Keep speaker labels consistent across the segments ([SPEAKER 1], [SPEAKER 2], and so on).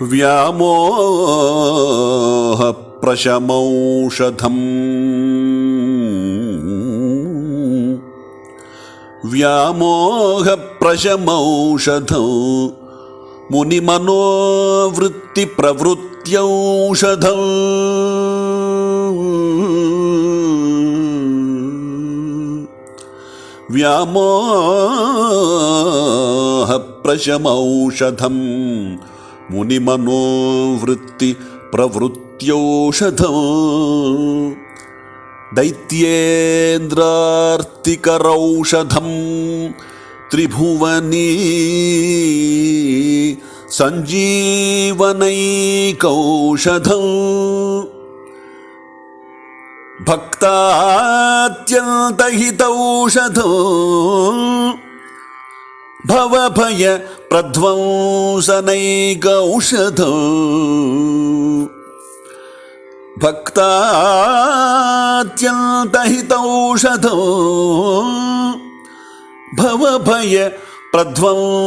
[SPEAKER 1] వ్యామోహ ప్రశమౌషధం వ్యామోహ ప్రశమౌషధం मुनिमनोवृत्ति प्रवृत्योषधम् दैत्येन्द्रार्तिकरौषधम्। त्रिभुवनी सञ्जीवनैकौषधम्। भक्तात्यन्तहितौषधम्। భవభయ ప్రధ్వంసనైకౌషధం భక్తాత్యంతహితౌషధం భవభయ ప్రధ్వంసనైకౌషధం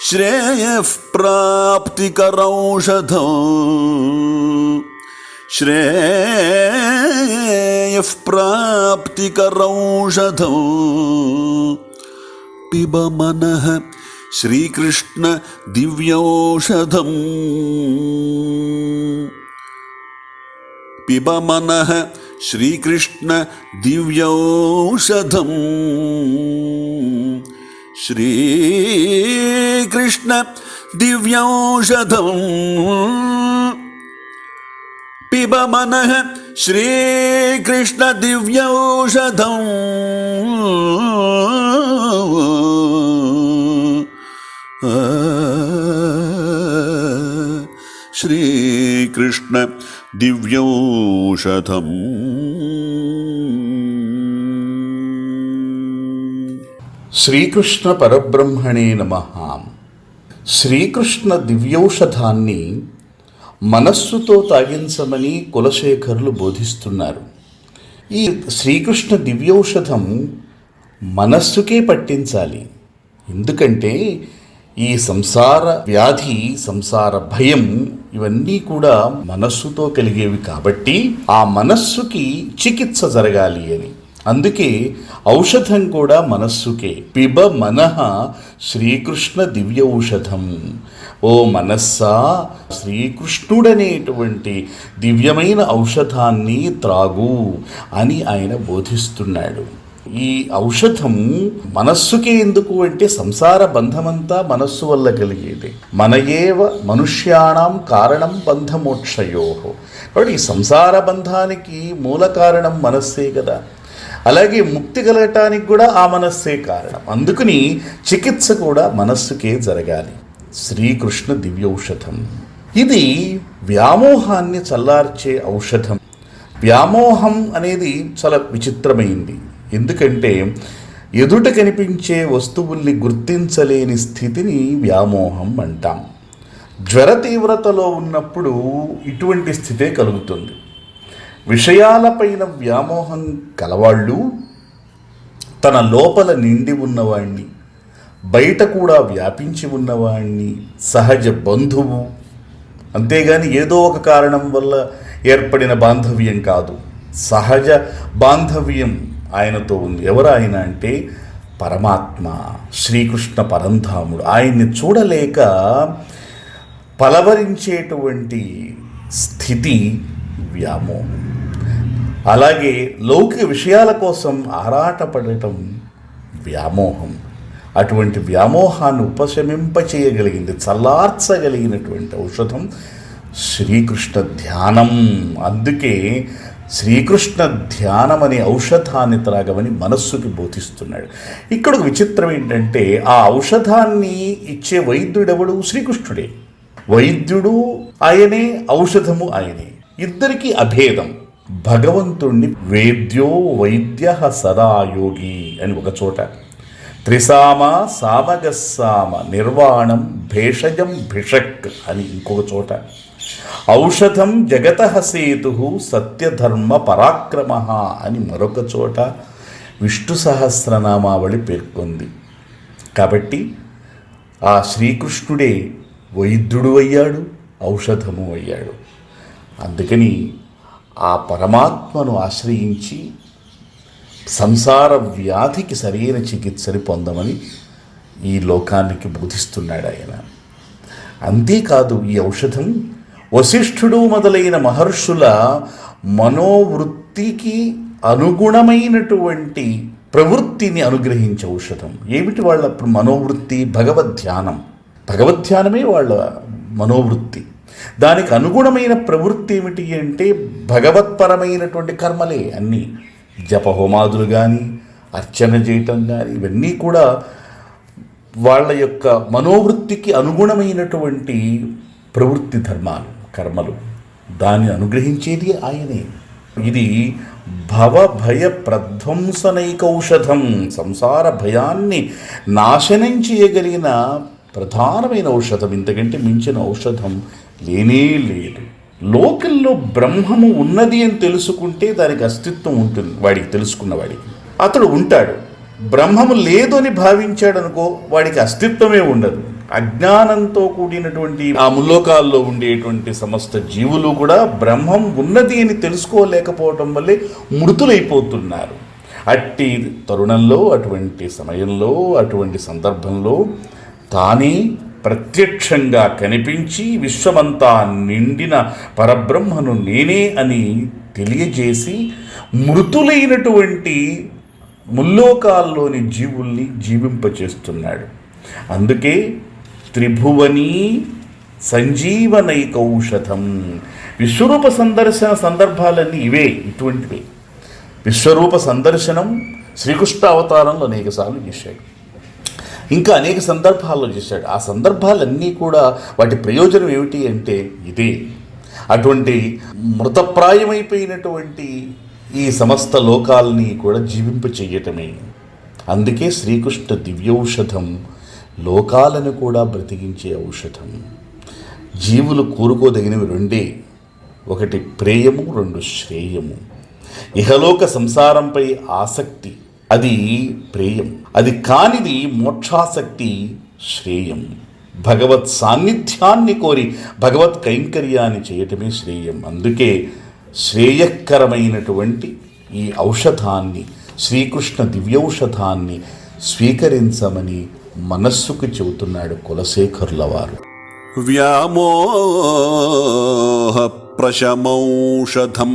[SPEAKER 1] శ్రేయః ప్రాప్తికరౌషధం శ్రేయః ప్రాప్తికరౌషధం పిబ మనః శ్రీకృష్ణ దివ్యౌషధం పిబ మనః శ్రీకృష్ణ దివ్యౌషధం శ్రీకృష్ణ దివ్యౌషధం పిబ మనః శ్రీకృష్ణ దివ్యౌషధం శ్రీకృష్ణ దివ్యౌషధం
[SPEAKER 2] శ్రీకృష్ణ పరబ్రహ్మణే నమ శ్రీకృష్ణ దివ్యౌషధాన్ని మనస్సుతో తాగించమని కులశేఖరులు బోధిస్తున్నారు. ఈ శ్రీకృష్ణ దివ్యౌషధం మనస్సుకే పట్టించాలి. ఎందుకంటే ఈ సంసార వ్యాధి సంసార భయం ఇవన్నీ కూడా మనస్సుతో కలిగేవి కాబట్టి ఆ మనస్సుకి చికిత్స జరగాలి అని. అందుకే ఔషధం కూడా మనస్సుకే. పిబ మనః శ్రీకృష్ణ దివ్య ఔషధం. ఓ మనస్సా శ్రీకృష్ణుడనేటువంటి దివ్యమైన ఔషధాన్ని త్రాగు అని ఆయన బోధిస్తున్నాడు. ఈ ఔషధం మనస్సుకే ఎందుకు అంటే సంసార బంధమంతా మనస్సు వల్ల కలిగేది. మనయేవ మనుష్యాణం కారణం బంధమోక్షయో. కాబట్టి ఈ సంసార బంధానికి మూల కారణం మనస్సే కదా. అలాగే ముక్తి కలగటానికి కూడా ఆ మనస్సే కారణం. అందుకని చికిత్స కూడా మనస్సుకే జరగాలి. శ్రీకృష్ణ దివ్యౌషధం. ఇది వ్యామోహాన్ని చల్లార్చే ఔషధం. వ్యామోహం అనేది చాలా విచిత్రమైంది. ఎందుకంటే ఎదుట కనిపించే వస్తువుల్ని గుర్తించలేని స్థితిని వ్యామోహం అంటాం. జ్వర తీవ్రతలో ఉన్నప్పుడు ఇటువంటి స్థితే కలుగుతుంది. విషయాలపైన వ్యామోహం కలవాళ్ళు తన లోపల నిండి ఉన్నవాణ్ణి బయట కూడా వ్యాపించి ఉన్నవాణ్ణి సహజ బంధువు. అంతేగాని ఏదో ఒక కారణం వల్ల ఏర్పడిన బాంధవ్యం కాదు. సహజ బాంధవ్యం ఆయనతో ఉంది. ఎవరు ఆయన అంటే పరమాత్మ శ్రీకృష్ణ పరంధాముడు. ఆయన్ని చూడలేక పలవరించేటువంటి స్థితి వ్యామోహం. అలాగే లౌకిక విషయాల కోసం ఆరాటపడటం వ్యామోహం. అటువంటి వ్యామోహాన్ని ఉపశమింపచేయగలిగింది చల్లార్చగలిగినటువంటి ఔషధం శ్రీకృష్ణ ధ్యానం. అందుకే శ్రీకృష్ణ ధ్యానం అనే ఔషధాన్ని త్రాగమని మనస్సుకి బోధిస్తున్నాడు. ఇక్కడ ఒక విచిత్రం ఏంటంటే ఆ ఔషధాన్ని ఇచ్చే వైద్యుడెవడు? శ్రీకృష్ణుడే. వైద్యుడు ఆయనే ఔషధము ఆయనే. ఇద్దరికీ అభేదం. భగవంతుణ్ణి వేద్యో వైద్య సదా యోగి అని ఒక చోట. త్రిసామ సామగస్సామ నిర్వాణం భేషజం భిషక్ అని ఇంకొక చోట. ఔషధం జగత సేతు సత్యధర్మ పరాక్రమ అని మరొక చోట విష్ణు సహస్రనామావళి పేర్కొంది. కాబట్టి ఆ శ్రీకృష్ణుడే వైద్యుడు అయ్యాడు ఔషధము అయ్యాడు. అందుకని ఆ పరమాత్మను ఆశ్రయించి సంసార వ్యాధికి సరైన చికిత్సని పొందమని ఈ లోకానికి బోధిస్తున్నాడు ఆయన. అంతేకాదు ఈ ఔషధం వశిష్ఠుడు మొదలైన మహర్షుల మనోవృత్తికి అనుగుణమైనటువంటి ప్రవృత్తిని అనుగ్రహించే ఔషధం. ఏమిటి వాళ్ళ మనోవృత్తి? భగవద్ధ్యానం. భగవద్ధ్యానమే వాళ్ళ మనోవృత్తి. దానికి అనుగుణమైన ప్రవృత్తి ఏమిటి అంటే భగవత్పరమైనటువంటి కర్మలే అన్నీ. జపహోమాదులు కానీ అర్చన చేయటం కానీ ఇవన్నీ కూడా వాళ్ళ యొక్క మనోవృత్తికి అనుగుణమైనటువంటి ప్రవృత్తి ధర్మాలు కర్మలు. దాన్ని అనుగ్రహించేది ఆయనే. ఇది భవ భయ ప్రధ్వంసనైకౌషధం సంసార భయాన్ని నాశనం చేయగలిగిన ప్రధానమైన ఔషధం. ఇంతకంటే మించిన ఔషధం లేనే లేదు. లోకంలో బ్రహ్మము ఉన్నది అని తెలుసుకుంటే దానికి అస్తిత్వం ఉంటుంది వాడికి తెలుసుకున్న వాడికి. అతడు ఉంటాడు. బ్రహ్మము లేదు అని భావించాడు అనుకో వాడికి అస్తిత్వమే ఉండదు. అజ్ఞానంతో కూడినటువంటి ఆ ముల్లోకాల్లో ఉండేటువంటి సమస్త జీవులు కూడా బ్రహ్మం ఉన్నది అని తెలుసుకోలేకపోవటం వల్లే మృతులైపోతున్నారు. అట్టి తరుణంలో అటువంటి సమయంలో అటువంటి సందర్భంలో తానే ప్రత్యక్షంగా కనిపించి విశ్వమంతా నిండిన పరబ్రహ్మను నేనే అని తెలియజేసి మృతులైనటువంటి ముల్లోకాల్లోని జీవుల్ని జీవింపచేస్తున్నాడు. అందుకే త్రిభువని సంజీవనైకౌషధం. విశ్వరూప సందర్శన సందర్భాలన్నీ ఇవే ఇటువంటివే. విశ్వరూప సందర్శనం శ్రీకృష్ణ అవతారంలో అనేకసార్లు చేశాడు. ఇంకా అనేక సందర్భాల్లో చేశాడు. ఆ సందర్భాలన్నీ కూడా వాటి ప్రయోజనం ఏమిటి అంటే ఇదే. అటువంటి మృతప్రాయమైపోయినటువంటి ఈ సమస్త లోకాల్ని కూడా జీవింప చెయ్యటమే అందుకే శ్రీకృష్ణ దివ్యౌషధం లోకాలను కూడా బ్రతికించే ఔషధం. జీవులు కోరుకోదగినవి రెండే. ఒకటి ప్రేయము రెండు శ్రేయము. ఇహలోక సంసారంపై ఆసక్తి. అది ప్రేయం. అది కానిది మోక్షాసక్తి శ్రేయం. భగవత్ సాన్నిధ్యాన్ని కోరి భగవత్ కైంకర్యాన్ని చేయటమే శ్రేయం. అందుకే శ్రేయకరమైనటువంటి ఈ ఔషధాన్ని శ్రీకృష్ణ దివ్యౌషధాన్ని స్వీకరించమని మనస్సుకు చెబుతున్నాడు కులశేఖరుల వారు
[SPEAKER 1] వ్యామోహ ప్రశమౌషధం.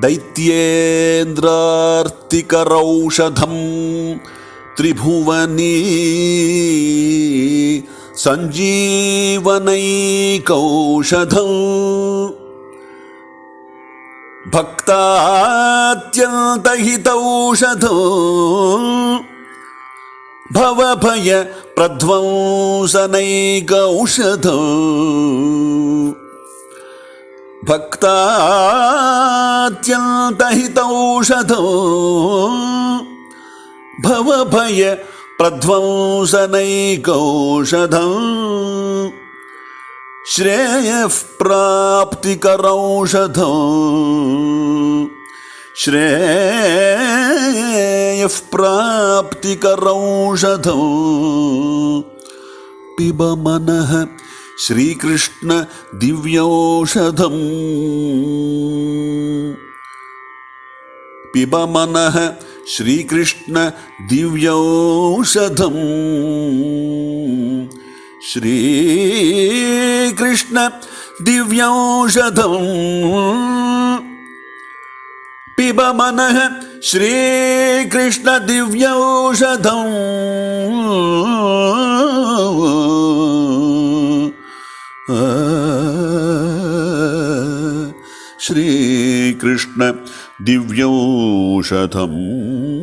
[SPEAKER 1] వ్యామోహ ప్రశమౌషధం మునిమనోవృత్తి ప్రవృత్యౌషధం దైత్యేంద్రార్తికరౌషధం త్రిభువనీ भक्तात्यन्तहितौषधो भवभय प्रध्वंसनैकौषधम् श्रेयः प्राप्तिकरौषधो श्रेयः प्राप्तिकरौषधो पिब मनः श्रीकृष्ण दिव्यौषधम्। पिब मनः श्रीकृष्ण दिव्यौषधम्। श्रीकृष्ण दिव्यौषधम्। पिब मनः श्रीकृष्णदिव्यौषधम् श्रीकृष्ण दिव्यौषधम्।